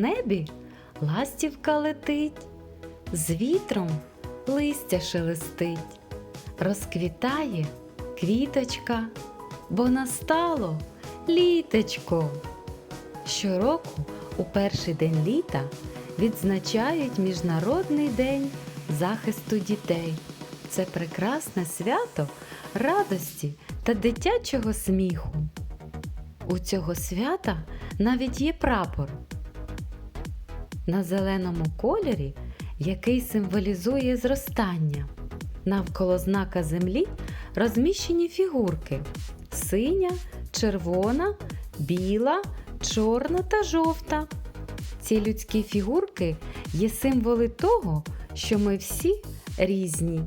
небі ластівка летить, з вітром листя шелестить, розквітає квіточка, бо настало літочко. Щороку у перший день літа відзначають Міжнародний день захисту дітей. Це прекрасне свято радості та дитячого сміху. У цього свята навіть є прапор на зеленому кольорі, який символізує зростання. Навколо знака землі розміщені фігурки: синя, червона, біла, чорна та жовта. Ці людські фігурки є символи того, що ми всі різні.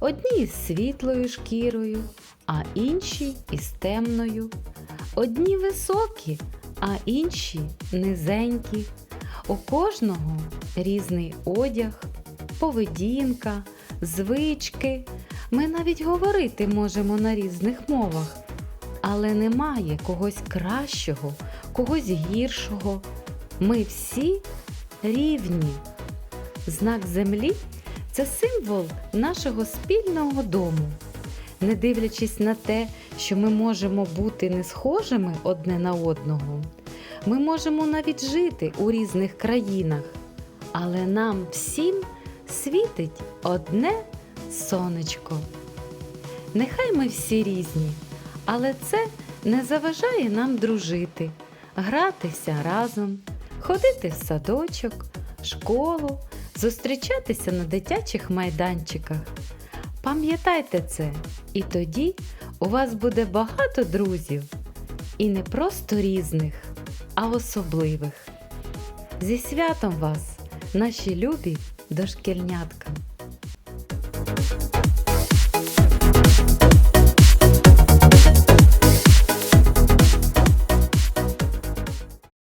Одні із світлою шкірою, а інші із темною. Одні високі, а інші низенькі. У кожного різний одяг, поведінка, звички. Ми навіть говорити можемо на різних мовах, але немає когось кращого, когось гіршого. Ми всі рівні. Знак землі це символ нашого спільного дому. Не дивлячись на те, що ми можемо бути не схожими одне на одного, ми можемо навіть жити у різних країнах, але нам всім світить одне сонечко. Нехай ми всі різні, але це не заважає нам дружити, гратися разом, ходити в садочок, школу, зустрічатися на дитячих майданчиках. Пам'ятайте це, і тоді у вас буде багато друзів, і не просто різних, а особливих. Зі святом вас, наші любі дошкільнятка!